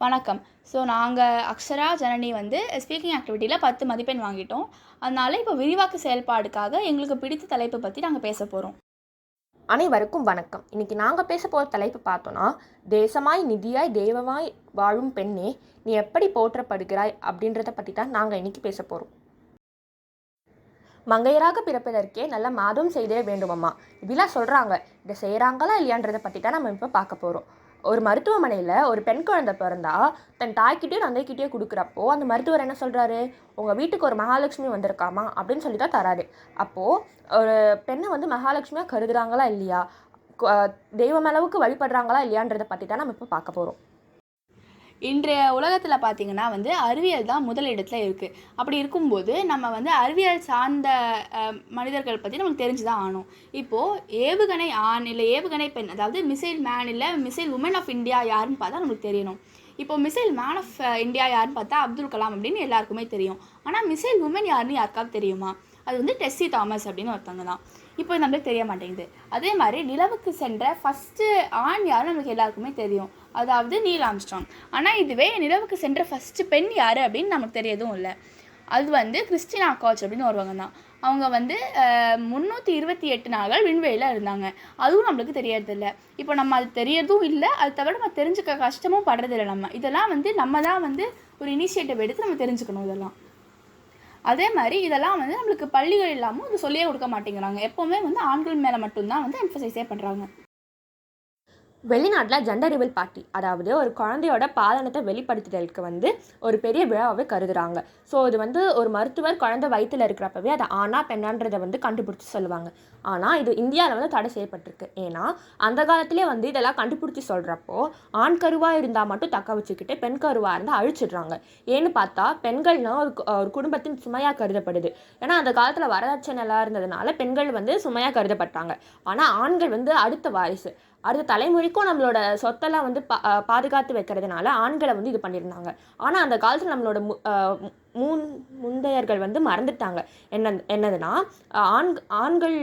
வணக்கம். ஸோ நாங்கள் அக்ஷரா ஜனனி வந்து ஸ்பீக்கிங் ஆக்டிவிட்டியில் பத்து மதிப்பெண் வாங்கிட்டோம். அதனால இப்போ விரிவாக்க செயல்பாடுக்காக எங்களுக்கு பிடித்த தலைப்பை பற்றி நாங்கள் பேச போகிறோம் அனைவருக்கும் வணக்கம். இன்றைக்கி நாங்கள் பேச போகிற தலைப்பு பார்த்தோன்னா தேசமாய் நிதியாய் தெய்வமாய் வாழும் பெண்ணே நீ எப்படி போற்றப்படுகிறாய் அப்படின்றத பற்றி தான் நாங்கள் இன்றைக்கி பேச போகிறோம் மங்கையராக பிறப்பதற்கே நல்ல மாதம் செய்தே வேண்டுமம்மா. இப்படிலாம் சொல்கிறாங்க இதை செய்கிறாங்களா இல்லையான்றதை பற்றி தான் நம்ம இப்போ பார்க்க போகிறோம் ஒரு மருத்துவமனையில் ஒரு பெண் குழந்தை பிறந்தா தன் தாய்கிட்டயும் தந்தைக்கிட்டேயும் கொடுக்குறப்போ அந்த மருத்துவர் என்ன சொல்கிறாரு உங்கள் வீட்டுக்கு ஒரு மகாலட்சுமி வந்திருக்காமா? அப்படின்னு சொல்லி தான் தராரு. அப்போது ஒரு பெண்ணை வந்து மகாலட்சுமியாக கருதுகிறாங்களா இல்லையா? தெய்வம் அளவுக்கு வழிபடுறாங்களா இல்லையான்றதை பற்றி தான் நம்ம இப்போ பார்க்க போகிறோம் இன்றைய உலகத்தில் பார்த்தீங்கன்னா வந்து அறிவியல் தான் முதல் இருக்குது அப்படி இருக்கும்போது நம்ம வந்து அறிவியல் சார்ந்த மனிதர்கள் பற்றி நமக்கு தெரிஞ்சு தான் ஆகணும். இப்போது ஏவுகணை ஆண் இல்லை ஏவுகணை பெண் அதாவது மிசைல் மேன் இல்லை மிசைல் உமன் ஆஃப் இந்தியா யாருன்னு பார்த்தா நமக்கு தெரியணும். இப்போ மிசைல் மேன் ஆஃப் இந்தியா யாருன்னு பார்த்தா அப்துல் கலாம் அப்படின்னு எல்லாருக்குமே தெரியும். ஆனால் மிசைல் உமன் யாருன்னு யாருக்காவது தெரியுமா? அது வந்து டெஸ்ஸி தாமஸ் அப்படின்னு ஒருத்தவங்க தான். இப்போ நம்மளுக்கு தெரிய மாட்டேங்குது. அதே மாதிரி நிலவுக்கு சென்ற ஃபஸ்ட்டு ஆண் யாரும் நமக்கு எல்லாருக்குமே தெரியும். அதாவது நீல் ஆம்ஸ்ட்ராங். ஆனால் இதுவே நிலவுக்கு சென்ற ஃபஸ்ட்டு பெண் யார் அப்படின்னு நமக்கு தெரியதும் இல்லை. அது வந்து கிறிஸ்டினா காச் அப்படின்னு வருவாங்க தான். அவங்க வந்து முந்நூற்றி இருபத்தி எட்டு நாள்கள் விண்வெளியில் இருந்தாங்க. அதுவும் நம்மளுக்கு தெரியறதில்ல. இப்போ நம்ம அது தெரியறதும் இல்லை. அது தவிர நம்ம தெரிஞ்சுக்க கஷ்டமும் படுறதில்லை நம்ம. இதெல்லாம் வந்து நம்ம தான் வந்து ஒரு இனிஷியேட்டிவ் எடுத்து நம்ம தெரிஞ்சுக்கணும் இதெல்லாம். அதே மாதிரி இதெல்லாம் வந்து நம்மளுக்கு பள்ளிகள் இல்லாமல் இது சொல்லியே கொடுக்க மாட்டேங்கிறாங்க. எப்போவுமே வந்து ஆண்கள் மேலே மட்டும்தான் வந்து எம்ஃபசைஸே பண்ணுறாங்க வெளிநாட்டில் ஜெண்டர் ரிவல் பார்ட்டி அதாவது ஒரு குழந்தையோட பாதனத்தை வெளிப்படுத்துதலுக்கு வந்து ஒரு பெரிய விழாவை கருதுறாங்க. ஸோ இது வந்து ஒரு மருத்துவர் குழந்தை வயிற்றில் இருக்கிறப்பவே அதை ஆனா பெண்ணான்றதை வந்து கண்டுபிடிச்சி சொல்லுவாங்க. ஆனால் இது இந்தியாவில் வந்து தடை செய்யப்பட்டிருக்கு. ஏன்னா அந்த காலத்திலே வந்து இதெல்லாம் கண்டுபிடிச்சி சொல்கிறப்போ ஆண் கருவாக இருந்தால் மட்டும் தக்க வச்சுக்கிட்டு பெண் கருவாக இருந்தால் அழிச்சிடுறாங்க. ஏன்னு பார்த்தா பெண்கள்னா ஒரு ஒரு குடும்பத்தின் சுமையாக கருதப்படுது. ஏன்னா அந்த காலத்தில் வரதட்சணைலாம் இருந்ததுனால பெண்கள் வந்து சுமையாக கருதப்பட்டாங்க. ஆனால் ஆண்கள் வந்து அடுத்த வாரிசு. அடுத்த தலைமுறைக்கும் நம்மளோட சொத்தெல்லாம் வந்து பா பாதுகாத்து வைக்கிறதுனால ஆண்களை வந்து இது பண்ணியிருந்தாங்க. ஆனால் அந்த காலத்தில் நம்மளோட மு மூன் முந்தையர்கள் வந்து மறந்துட்டாங்க. என்ன என்னதுன்னா ஆண் ஆண்கள்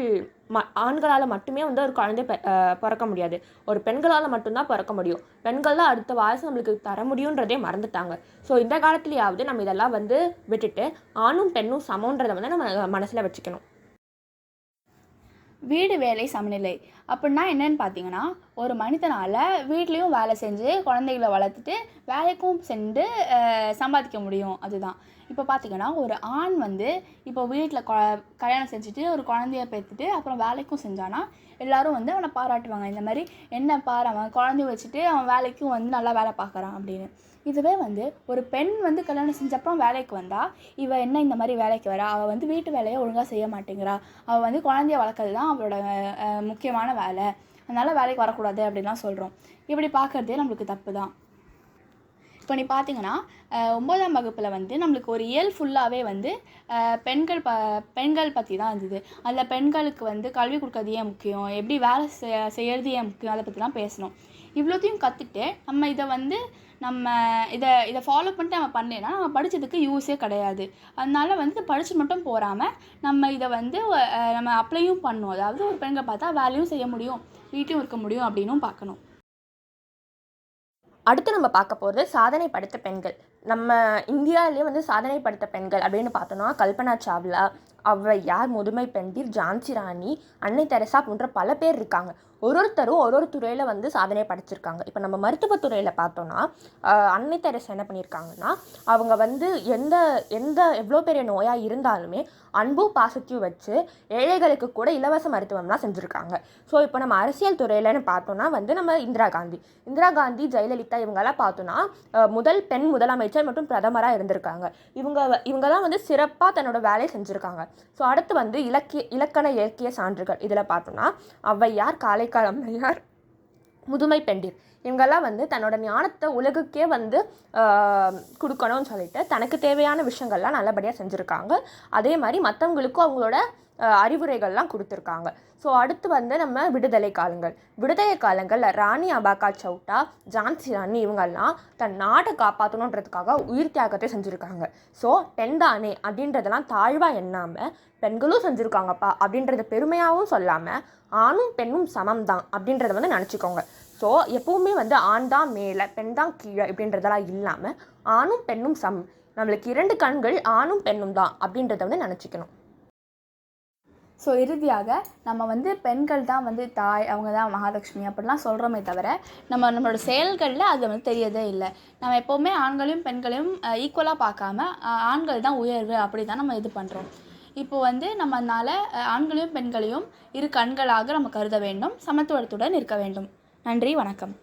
ம ஆண்களால் மட்டுமே வந்து ஒரு குழந்தை பெ- பிறக்க முடியாது. ஒரு பெண்களால் மட்டும்தான் பிறக்க முடியும். பெண்கள் தான் அடுத்த வாரிசு நம்மளுக்கு தர முடியுன்றதே மறந்துட்டாங்க. ஸோ இந்த காலத்துலேயாவது நம்ம இதெல்லாம் வந்து விட்டுட்டு ஆணும் பெண்ணும் சமன்றதை வந்து நம்ம மனசில் வச்சுக்கணும். வீடு வேலை சமநிலை. அப்படின்னா என்னன்னு பார்த்தீங்கன்னா ஒரு மனிதனால் வீட்லேயும் வேலை செஞ்சு குழந்தைகளை வளர்த்துட்டு வேலைக்கும் சென்று சம்பாதிக்க முடியும். அதுதான். இப்போ பார்த்திங்கன்னா ஒரு ஆண் வந்து இப்போ வீட்டில் கொ கல்யாணம் செஞ்சுட்டு ஒரு குழந்தைய பெற்றுட்டு அப்புறம் வேலைக்கும் செஞ்சானா எல்லோரும் வந்து அவனை பாராட்டுவாங்க. இந்த மாதிரி என்ன பாரு அவன் குழந்தைய வச்சுட்டு அவன் வேலைக்கும் வந்து நல்லா வேலை பார்க்குறான் அப்படின்னு. இதுவே வந்து ஒரு பெண் வந்து கல்யாணம் செஞ்சப்பறம் வேலைக்கு வந்தால் இவ என்ன இந்த மாதிரி வேலைக்கு வரா? அவள் வந்து வீட்டு வேலையை ஒழுங்காக செய்ய மாட்டேங்கிறா. அவள் வந்து குழந்தைய வளர்க்குறது தான் அவளோட முக்கியமான வேலை. அதனால் வேலைக்கு வரக்கூடாது அப்படின்லாம் சொல்கிறோம் இப்படி பார்க்குறதே நம்மளுக்கு தப்பு தான் இப்போ நீ பார்த்தீங்கன்னா ஒம்பதாம் வகுப்பில் வந்து நம்மளுக்கு ஒரு இயல் ஃபுல்லாகவே வந்து பெண்கள் ப பெண்கள் பற்றி தான் இருந்தது. அதில் பெண்களுக்கு வந்து கல்வி கொடுக்கறது ஏன் முக்கியம்? எப்படி வேலை செய் செய்கிறது ஏன் முக்கியம்? அதை பற்றிலாம் பேசணும். இவ்வளோத்தையும் கற்றுட்டு நம்ம இதை வந்து நம்ம இதை இதை ஃபாலோ பண்ணிட்டு நம்ம பண்ணலைன்னா நம்ம படித்ததுக்கு யூஸே கிடையாது. அதனால வந்து படித்து படிச்சு மட்டும் போகாமல் நம்ம இதை வந்து நம்ம அப்ளையும் பண்ணணும் அதாவது ஒரு பெண்கள் பார்த்தா வேலையும் செய்ய முடியும். வீட்லையும் இருக்க முடியும் அப்படின்னும் பார்க்கணும். அடுத்து நம்ம பார்க்க போகிறது சாதனை படைத்த பெண்கள். நம்ம இந்தியாவிலேயே வந்து சாதனை படுத்த பெண்கள் அப்படின்னு பார்த்தோன்னா கல்பனா சாவ்லா ஔவையார் முதுமை பெண்டிர் ஜான்சி ராணி அன்னை தெரசா போன்ற பல பேர் இருக்காங்க. ஒரு ஒருத்தரும் ஒரு ஒரு துறையில் வந்து சாதனை படைச்சிருக்காங்க. இப்போ நம்ம மருத்துவத்துறையில் பார்த்தோன்னா அன்னை தெரசா என்ன பண்ணியிருக்காங்கன்னா அவங்க வந்து எந்த எந்த எவ்வளோ பெரிய நோயாக இருந்தாலுமே அன்பும் பாசத்தையும் வச்சு ஏழைகளுக்கு கூட இலவச மருத்துவம்லாம் செஞ்சுருக்காங்க. ஸோ இப்போ நம்ம அரசியல் துறையிலன்னு பார்த்தோன்னா வந்து நம்ம இந்திரா காந்தி. இந்திரா காந்தி ஜெயலலிதா இவங்கெல்லாம் பார்த்தோன்னா முதல் பெண் முதலமைச்சர் மற்றும் பிரதமராக இருந்திருக்காங்க. இவங்க இவங்கெல்லாம் வந்து சிறப்பாக தன்னோட வேலையை செஞ்சுருக்காங்க. ஸோ அடுத்து வந்து இலக்கிய இலக்கண இலக்கிய சான்றுகள். இதில் பார்த்தோம்னா ஔவையார் காலைக்காலம்மையார் முதுமை பெண்டிர். இவங்கெல்லாம் வந்து தன்னோட ஞானத்தை உலகுக்கே வந்து கொடுக்கணும்னு சொல்லிட்டு தனக்கு தேவையான விஷயங்கள்லாம் நல்லபடியாக செஞ்சுருக்காங்க. அதே மாதிரி மற்றவங்களுக்கும் அவங்களோட அறிவுரைகள்லாம் கொடுத்துருக்காங்க. ஸோ அடுத்து வந்து நம்ம விடுதலை காலங்கள். விடுதலை காலங்களில் ராணி அபாக்கா சவுட்டா ஜான்சி ராணி இவங்கெல்லாம் தன் நாட்டை காப்பாற்றணுன்றதுக்காக உயிர் தியாகத்தை செஞ்சுருக்காங்க. ஸோ பெண்தானே அப்படின்றதெல்லாம் தாழ்வாக எண்ணாமல் பெண்களும் செஞ்சுருக்காங்கப்பா அப்படின்றத பெருமையாகவும் சொல்லாமல் ஆணும் பெண்ணும் சமம் தான் அப்படின்றத வந்து நினச்சிக்கோங்க. ஸோ எப்பவுமே வந்து ஆண் தான் மேலே பெண் தான் கீழே இப்படின்றதெல்லாம் இல்லாமல் ஆணும் பெண்ணும் சம். நம்மளுக்கு இரண்டு கண்கள் ஆணும் பெண்ணும் தான் அப்படின்றத வந்து நினச்சிக்கணும். ஸோ இறுதியாக நம்ம வந்து பெண்கள் தான் வந்து தாய் அவங்க தான் மகாலட்சுமி அப்படிலாம் சொல்கிறோமே தவிர நம்ம நம்மளோட செயல்களில் அது வந்து தெரியதே இல்லை. நம்ம எப்போவுமே ஆண்களையும் பெண்களையும் ஈக்குவலாக பார்க்காம ஆண்கள் தான் உயர்வு அப்படி தான் நம்ம இது பண்ணுறோம் இப்போ வந்து நம்ம அதனால் ஆண்களையும் பெண்களையும் இரு கண்களாக நம்ம கருத வேண்டும் சமத்துவத்துடன் இருக்க வேண்டும். நன்றி வணக்கம்.